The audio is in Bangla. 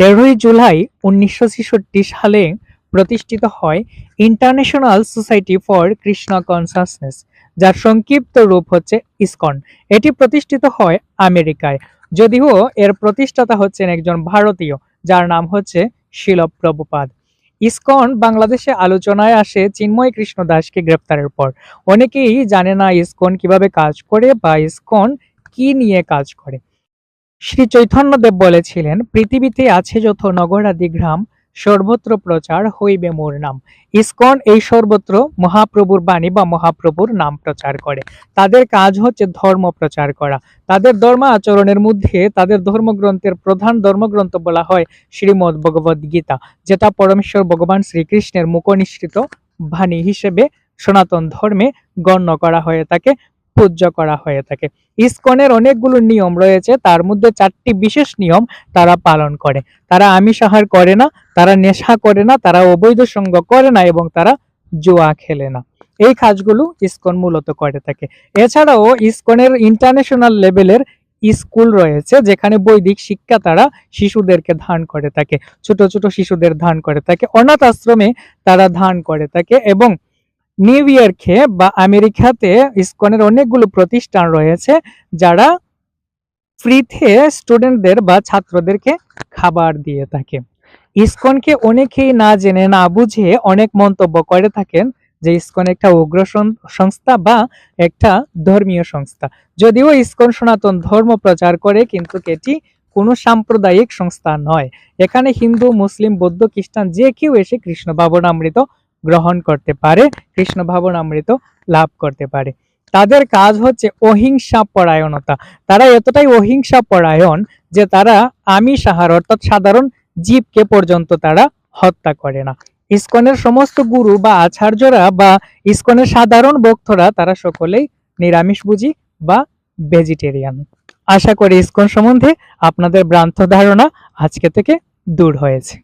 তেরোই জুলাই উনিশশো ছেষট্টি সালে প্রতিষ্ঠিত হয় international society for Krishna consciousness যার সংক্ষিপ্ত রূপ হচ্ছে ইসকন। এটি প্রতিষ্ঠিত হয় আমেরিকায়। যদিও এর প্রতিষ্ঠাতা হচ্ছেন একজন ভারতীয়, যার নাম হচ্ছে শিল প্রভুপাদ ইসকন বাংলাদেশে আলোচনায় আসে চিন্ময় কৃষ্ণ দাসকে গ্রেপ্তারের পর। অনেকেই জানে না ইসকন কীভাবে কাজ করে বা ইসকন কি নিয়ে কাজ করে। শ্রী চৈতন্যদেব বলেছিলেন, পৃথিবীতে আছে যত নগরাদি গ্রাম, সর্বত্র প্রচার হইবে মোর নাম। ইসকন এই সর্বত্র মহাপ্রভুর বাণী বা মহাপ্রভুর নাম প্রচার করে। তাদের কাজ হচ্ছে ধর্ম প্রচার করা। তাদের ধর্ম আচরণের মধ্যে তাদের ধর্মগ্রন্থের প্রধান ধর্মগ্রন্থ বলা হয় শ্রীমদ ভগবদ গীতা, যেটা পরমেশ্বর ভগবান শ্রীকৃষ্ণের মুখনিসৃত বাণী হিসেবে সনাতন ধর্মে গণ্য করা হয়ে থাকে। পূজ্য করা হয়ে থাকে। ইসকনের অনেকগুলো নিয়ম রয়েছে, তার মধ্যে চারটি বিশেষ নিয়ম তারা পালন করে। তারা আমিষ আহার করে না, তারা নেশা করে না, তারা অবৈধ সঙ্গ করে না এবং তারা জুয়া খেলে না। এই কাজগুলো ইসকন মূলত করে থাকে। এছাড়াও ইসকনের ইন্টারন্যাশনাল লেভেলের স্কুল রয়েছে, যেখানে বৈদিক শিক্ষা তারা শিশুদেরকে ধান করে থাকে। ছোট ছোট শিশুদের ধান করে থাকে। অনাথ আশ্রমে তারা ধান করে থাকে এবং নিউ ইয়র্কে বা আমেরিকাতে ইসকনের অনেকগুলো প্রতিষ্ঠান রয়েছে যারা ফ্রিতে স্টুডেন্টদের বা ছাত্রদেরকে খাবার দিয়ে থাকে। ইসকনকে অনেকেই না জেনে, না বুঝে অনেক মন্তব্য করে থাকেন যে ইসকন একটা উগ্র সংস্থা বা একটা ধর্মীয় সংস্থা। যদিও ইসকন সনাতন ধর্ম প্রচার করে, কিন্তু এটি কোনো সাম্প্রদায়িক সংস্থা নয়। এখানে হিন্দু, মুসলিম, বৌদ্ধ, খ্রিস্টান যে কেউ এসে কৃষ্ণ ভাবনামৃত গ্রহণ করতে পারে, কৃষ্ণ ভাবনামৃত লাভ করতে পারে। তাদের কাজ হচ্ছে অহিংসা পরায়ণতা। তারা এতটাই অহিংসা পরায়ণ যে তারা আমিষ আহার অর্থাৎ সাধারণ জীবকে পর্যন্ত তারা হত্যা করে না। ইসকনের সমস্ত গুরু বা আচার্যরা বা ইসকনের সাধারণ ভক্তরা তারা সকলেই নিরামিষভোজী বা ভেজিটেরিয়ান। আশা করি ইসকন সম্বন্ধে আপনাদের ভ্রান্ত ধারণা আজকে থেকে দূর হয়েছে।